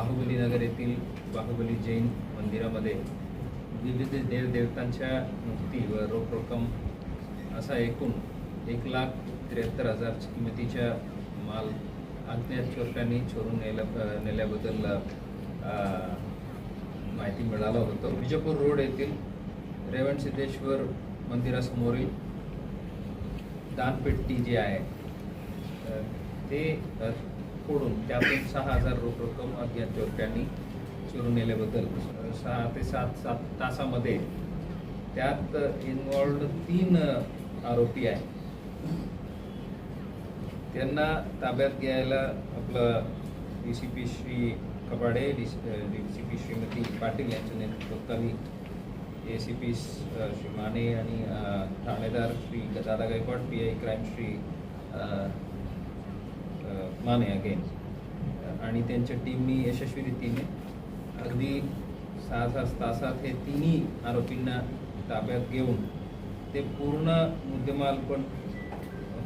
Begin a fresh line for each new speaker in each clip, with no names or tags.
बाहुबली नगर येथील बाहुबली जैन मंदिरामध्ये विविध देवदेवतांच्या मूर्ती व रोख रक्कम असा एकूण एक लाख त्र्याहत्तर हजार किमतीच्या माल अज्ञात चोरट्यांनी चोरून नेल्या नेल्याबद्दल माहिती मिळालं होतं. विजयपूर रोड येथील रेवण सिद्धेश्वर मंदिरासमोरील दानपेटी जी आहे ते फोडून त्यातून सहा हजार रोख रक्कम अज्ञात चोरट्यांनी चोरून नेल्याबद्दल सहा ते सात सात तासामध्ये त्यात इन्वॉल्ड तीन आरोपी आहे त्यांना ताब्यात घ्यायला आपलं D C P Shri Kapade D C P Shrimati Patil यांच्या नेतृत्वाखाली A C P Shri Mane आणि ठाणेदार Shri Dada Gaikwad P I crime Shri Mane again आणि त्यांच्या टीमनी यशस्वी रीतीने अगदी सहा सहा तासात हे तिन्ही आरोपींना ताब्यात घेऊन ते पूर्ण मुद्देमाल पण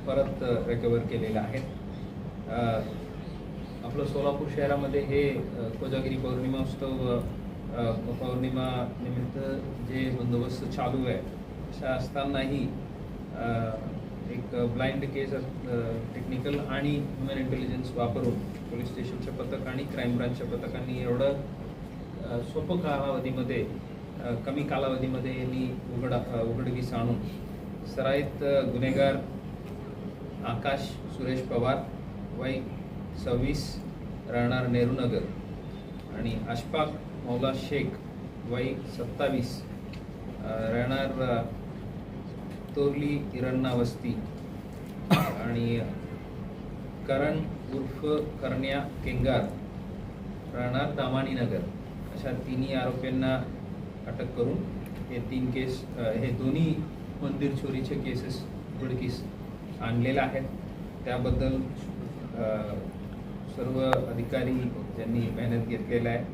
परत रिकवर केलेलं आहे आपलं सोलापूर शहरामध्ये हे कोजागिरी पौर्णिमा उत्सव पौर्णिमा निमित्त जे बंदोबस्त चालू आहे अशा असतानाही एक ब्लाइंड केस टेक्निकल आणि ह्युमन इंटेलिजन्स वापरून पोलीस स्टेशनच्या पथक आणि क्राईम ब्रांचच्या पथकांनी एवढं सोपं कालावधीमध्ये कमी कालावधीमध्ये यांनी उघड उघडकीस आणून सराईत गुन्हेगार आकाश सुरेश पवार वय सव्वीस राहणार नेहरूनगर आणि अशफाक मौला शेख वय सत्तावीस राहणार तोरली इरण्णा वस्ती आणि करण उर्फ करण्या केंगार राहणार दामानी नगर. अशा तिन्ही आरोपींना अटक करून हे तीन केस हे दोन्ही मंदिर चोरीचे केसेस उघडकीस आणलेले आहेत. त्याबद्दल सर्व अधिकारी ज्यांनी मेहनत घेतलेला आहे.